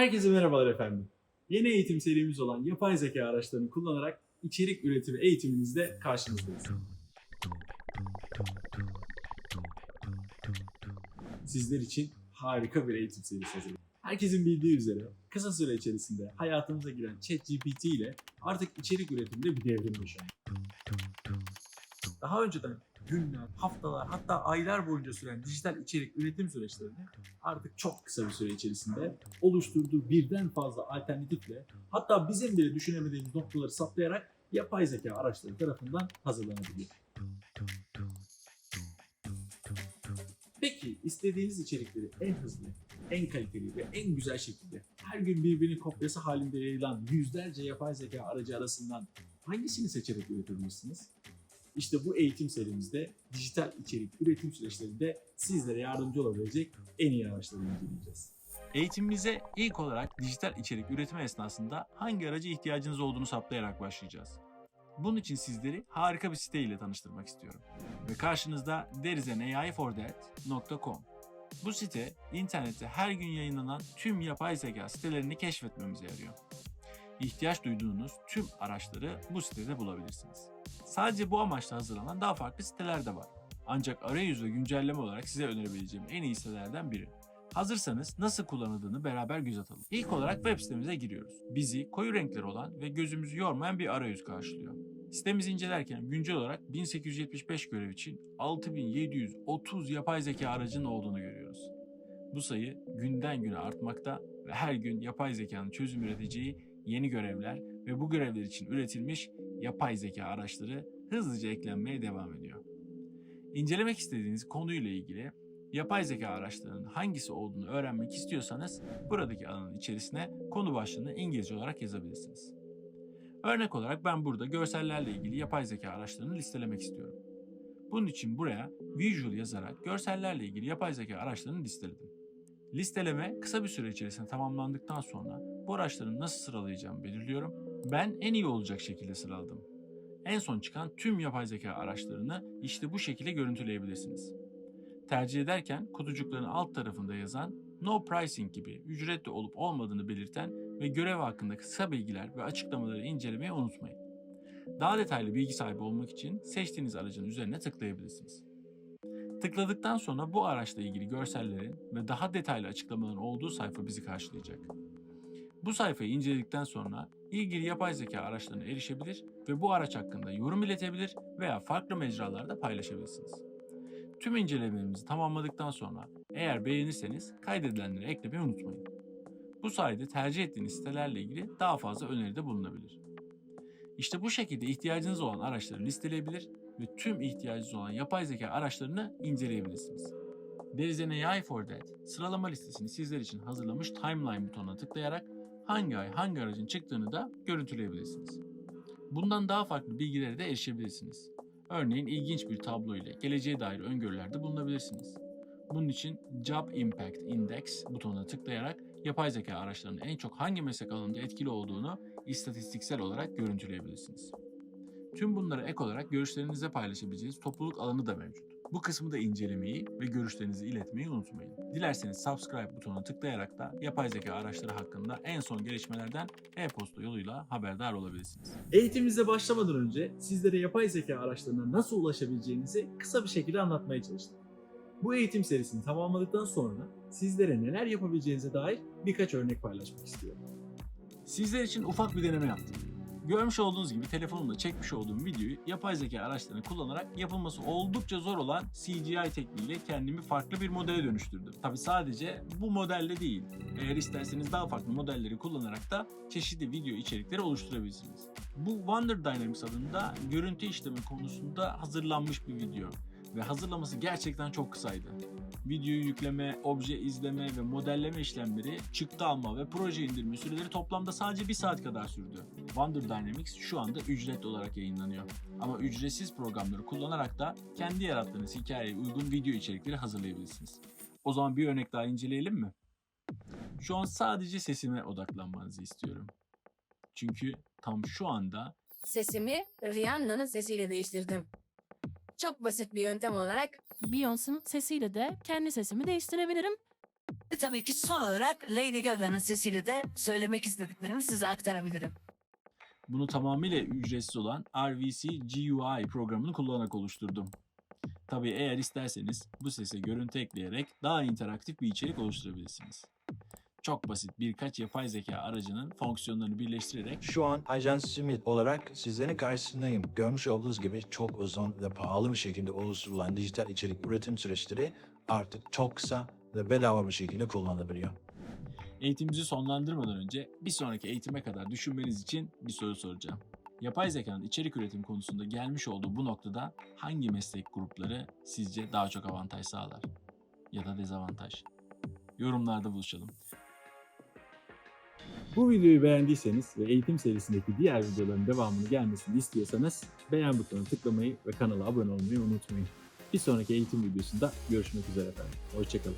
Herkese merhabalar efendim. Yeni eğitim serimiz olan yapay zeka araçlarını kullanarak içerik üretimi eğitiminizde karşınızdayız. Sizler için harika bir eğitim serisi hazırladık. Herkesin bildiği üzere kısa süre içerisinde hayatımıza giren ChatGPT ile artık içerik üretiminde bir devrim yaşanıyor. Daha önceden günler, haftalar hatta aylar boyunca süren dijital içerik üretim süreçlerini artık çok kısa bir süre içerisinde oluşturduğu birden fazla alternatifle hatta bizim bile düşünemediğimiz noktaları saptayarak yapay zeka araçları tarafından hazırlanabiliyor. Peki istediğiniz içerikleri en hızlı, en kaliteli ve en güzel şekilde her gün birbirinin kopyası halinde yayılan yüzlerce yapay zeka aracı arasından hangisini seçerek üretebilirsiniz? İşte bu eğitim serimizde dijital içerik üretim süreçlerinde sizlere yardımcı olabilecek en iyi araçları inceleyeceğiz. Eğitimimize ilk olarak dijital içerik üretimi esnasında hangi araca ihtiyacınız olduğunu saptayarak başlayacağız. Bunun için sizleri harika bir site ile tanıştırmak istiyorum. Ve karşınızda thereisanaIforthat.com Bu site internette her gün yayınlanan tüm yapay zeka sitelerini keşfetmemize yarıyor. İhtiyaç duyduğunuz tüm araçları bu sitede bulabilirsiniz. Sadece bu amaçla hazırlanan daha farklı siteler de var. Ancak arayüz ve güncelleme olarak size önerebileceğim en iyi sitelerden biri. Hazırsanız nasıl kullanıldığını beraber göz atalım. İlk olarak web sitemize giriyoruz. Bizi koyu renkleri olan ve gözümüzü yormayan bir arayüz karşılıyor. Sitemizi incelerken güncel olarak 1875 görev için 6730 yapay zeka aracının olduğunu görüyoruz. Bu sayı günden güne artmakta ve her gün yapay zekanın çözüm üreteceği yeni görevler ve bu görevler için üretilmiş yapay zeka araçları hızlıca eklenmeye devam ediyor. İncelemek istediğiniz konuyla ilgili yapay zeka araçlarının hangisi olduğunu öğrenmek istiyorsanız buradaki alanın içerisine konu başlığını İngilizce olarak yazabilirsiniz. Örnek olarak ben burada görsellerle ilgili yapay zeka araçlarını listelemek istiyorum. Bunun için buraya visual yazarak görsellerle ilgili yapay zeka araçlarını listeledim. Listeleme kısa bir süre içerisinde tamamlandıktan sonra bu araçları nasıl sıralayacağımı belirliyorum. Ben en iyi olacak şekilde sıraladım. En son çıkan tüm yapay zeka araçlarını işte bu şekilde görüntüleyebilirsiniz. Tercih ederken kutucukların alt tarafında yazan No Pricing gibi ücretli olup olmadığını belirten ve görev hakkında kısa bilgiler ve açıklamaları incelemeyi unutmayın. Daha detaylı bilgi sahibi olmak için seçtiğiniz aracın üzerine tıklayabilirsiniz. Tıkladıktan sonra bu araçla ilgili görsellerin ve daha detaylı açıklamaların olduğu sayfa bizi karşılayacak. Bu sayfayı inceledikten sonra ilgili yapay zeka araçlarına erişebilir ve bu araç hakkında yorum iletebilir veya farklı mecralarda paylaşabilirsiniz. Tüm incelemelerimizi tamamladıktan sonra eğer beğenirseniz kaydedilenleri eklemeyi unutmayın. Bu sayede tercih ettiğiniz sitelerle ilgili daha fazla öneride bulunabilir. İşte bu şekilde ihtiyacınız olan araçları listeleyebilir ve tüm ihtiyacınız olan yapay zeka araçlarını inceleyebilirsiniz. There is AI for that sıralama listesini sizler için hazırlamış timeline butonuna tıklayarak hangi ay hangi aracın çıktığını da görüntüleyebilirsiniz. Bundan daha farklı bilgilere de erişebilirsiniz. Örneğin ilginç bir tablo ile geleceğe dair öngörülerde bulunabilirsiniz. Bunun için Job Impact Index butonuna tıklayarak yapay zeka araçlarının en çok hangi meslek alanında etkili olduğunu istatistiksel olarak görüntüleyebilirsiniz. Tüm bunlara ek olarak görüşlerinizle paylaşabileceğiniz topluluk alanı da mevcut. Bu kısmı da incelemeyi ve görüşlerinizi iletmeyi unutmayın. Dilerseniz subscribe butonuna tıklayarak da yapay zeka araçları hakkında en son gelişmelerden e-posta yoluyla haberdar olabilirsiniz. Eğitimimize başlamadan önce sizlere yapay zeka araçlarına nasıl ulaşabileceğinizi kısa bir şekilde anlatmaya çalıştım. Bu eğitim serisini tamamladıktan sonra sizlere neler yapabileceğinize dair birkaç örnek paylaşmak istiyorum. Sizler için ufak bir deneme yaptım. Görmüş olduğunuz gibi telefonumda çekmiş olduğum videoyu yapay zeka araçlarını kullanarak yapılması oldukça zor olan CGI tekniğiyle kendimi farklı bir modele dönüştürdüm. Tabi sadece bu modelle değil. Eğer isterseniz daha farklı modelleri kullanarak da çeşitli video içerikleri oluşturabilirsiniz. Bu Wonder Dynamics adında görüntü işleme konusunda hazırlanmış bir video ve hazırlaması gerçekten çok kısaydı. Videoyu yükleme, obje izleme ve modelleme işlemleri, çıktı alma ve proje indirme süreleri toplamda sadece bir saat kadar sürdü. Wonder Dynamics şu anda ücretli olarak yayınlanıyor. Ama ücretsiz programları kullanarak da kendi yarattığınız hikayeye uygun video içerikleri hazırlayabilirsiniz. O zaman bir örnek daha inceleyelim mi? Şu an sadece sesime odaklanmanızı istiyorum. Çünkü tam şu anda Sesimi Rihanna'nın sesiyle değiştirdim. Çok basit bir yöntem olarak Beyoncé'nin sesiyle de kendi sesimi değiştirebilirim. Ve tabii ki son olarak Lady Gaga'nın sesiyle de söylemek istediklerimi size aktarabilirim. Bunu tamamıyla ücretsiz olan RVC GUI programını kullanarak oluşturdum. Tabii eğer isterseniz bu sese görüntü ekleyerek daha interaktif bir içerik oluşturabilirsiniz. Çok basit birkaç yapay zeka aracının fonksiyonlarını birleştirerek Şu an Ajan Smith olarak sizlerin karşısındayım. Görmüş olduğunuz gibi çok uzun ve pahalı bir şekilde oluşturulan dijital içerik üretim süreçleri artık çok kısa ve bedava bir şekilde kullanılabiliyor. Eğitimimizi sonlandırmadan önce bir sonraki eğitime kadar düşünmeniz için bir soru soracağım. Yapay zekanın içerik üretim konusunda gelmiş olduğu bu noktada hangi meslek grupları sizce daha çok avantaj sağlar? Ya da dezavantaj? Yorumlarda buluşalım. Bu videoyu beğendiyseniz ve eğitim serisindeki diğer videoların devamını gelmesini istiyorsanız beğen butonuna tıklamayı ve kanala abone olmayı unutmayın. Bir sonraki eğitim videosunda görüşmek üzere efendim. Hoşçakalın.